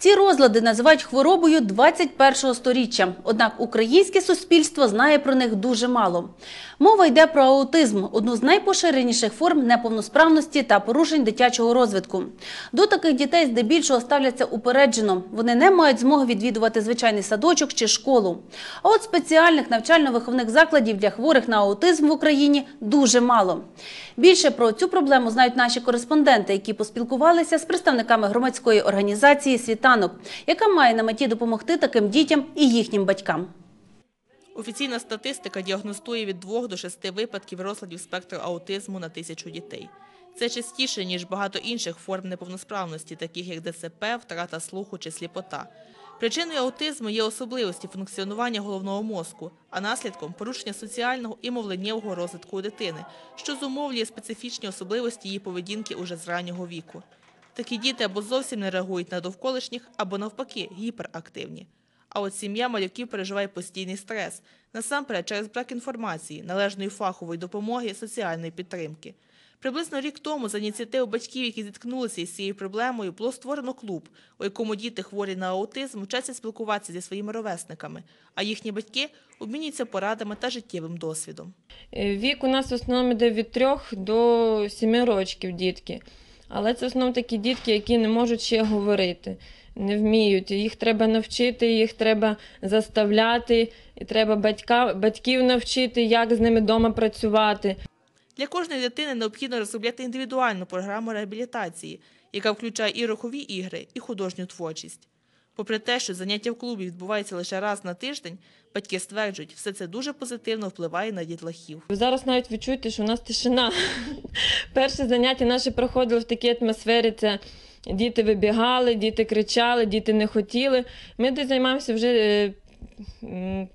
Ці розлади називають хворобою 21-го сторіччя. Однак українське суспільство знає про них дуже мало. Мова йде про аутизм одну з найпоширеніших форм неповносправності та порушень дитячого розвитку. До таких дітей здебільшого ставляться упереджено. Вони не мають змоги відвідувати звичайний садочок чи школу. А от спеціальних навчально-виховних закладів для хворих на аутизм в Україні дуже мало. Більше про цю проблему знають наші кореспонденти, які поспілкувалися з представниками громадської організації Світанок, яка має на меті допомогти таким дітям і їхнім батькам. Офіційна статистика діагностує від 2 до 6 випадків розладів спектру аутизму на тисячу дітей. Це частіше, ніж багато інших форм неповносправності, таких як ДЦП, втрата слуху чи сліпота. Причиною аутизму є особливості функціонування головного мозку, а наслідком порушення соціального і мовленнєвого розвитку дитини, що зумовлює специфічні особливості її поведінки уже з раннього віку. Такі діти або зовсім не реагують на довколишніх, або навпаки гіперактивні. А от сім'я малюків переживає постійний стрес, насамперед через брак інформації, належної фахової допомоги, соціальної підтримки. Приблизно рік тому за ініціативу батьків, які зіткнулися із цією проблемою, було створено клуб, у якому діти хворі на аутизм вчаться спілкуватися зі своїми ровесниками, а їхні батьки обмінюються порадами та життєвим досвідом. Е, Вік у нас в основному йде від 3 до 7 років дітки. Але це в основному такі дітки, які не можуть ще говорити, не вміють. Їх треба навчити, їх треба заставляти, і треба батька, батьків навчити, як з ними вдома працювати. Для кожної дитини необхідно розробляти індивідуальну програму реабілітації, яка включає і рухові ігри, і художню творчість. Попри те, що заняття в клубі відбувається лише раз на тиждень, батьки стверджують, все це дуже позитивно впливає на дітлахів. Ви зараз навіть відчуєте, що у нас тишина. Перше заняття наше проходило в такій атмосфері. Це діти вибігали, діти кричали, діти не хотіли. Ми десь займаємося вже.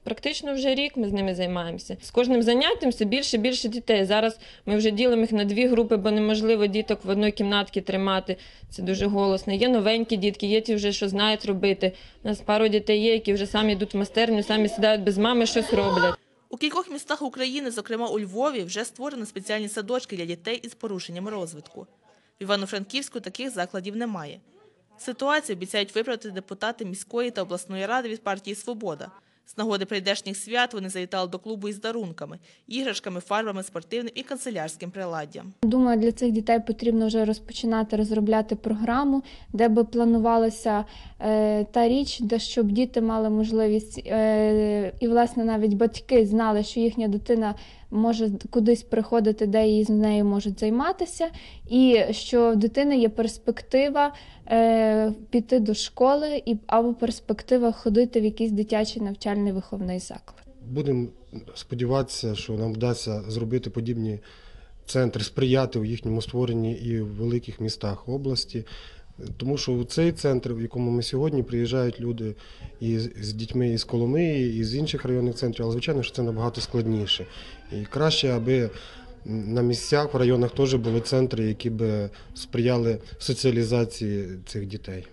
Практично вже рік ми з ними займаємося. З кожним заняттям все більше і більше дітей. Зараз ми вже ділимо їх на дві групи, бо неможливо діток в одній кімнатці тримати. Це дуже голосно. Є новенькі дітки, є ті вже, що знають робити. У нас пару дітей є, які вже самі йдуть в майстерню, самі сідають без мами, щось роблять. У кількох містах України, зокрема у Львові, вже створено спеціальні садочки для дітей із порушенням розвитку. В Івано-Франківську таких закладів немає. Ситуацію обіцяють виправити депутати міської та обласної ради від партії Свобода. З нагоди прийдешніх свят вони завітали до клубу із дарунками, іграшками, фарбами, спортивним і канцелярським приладдям. Думаю, для цих дітей потрібно вже розпочинати розробляти програму, де би планувалася е, та річ, де щоб діти мали можливість, е, і власне навіть батьки знали, що їхня дитина може кудись приходити, де її з нею можуть займатися, і що в дитини є перспектива е, піти до школи і або перспектива ходити в якийсь дитячий навчальний виховний заклад. Будемо сподіватися, що нам вдасться зробити подібні центри, сприяти у їхньому створенні і в великих містах області. Тому що у цей центр, в якому ми сьогодні приїжджають люди і з дітьми із Коломиї, і з інших районних центрів, але звичайно, що це набагато складніше. І краще, аби на місцях, в районах теж були центри, які би сприяли соціалізації цих дітей.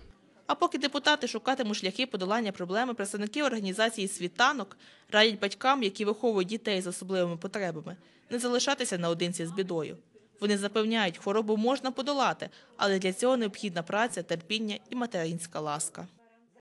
А поки депутати шукатимуть шляхи подолання проблеми, представники організації світанок радять батькам, які виховують дітей з особливими потребами, не залишатися наодинці з бідою. Вони запевняють, хворобу можна подолати, але для цього необхідна праця, терпіння і материнська ласка.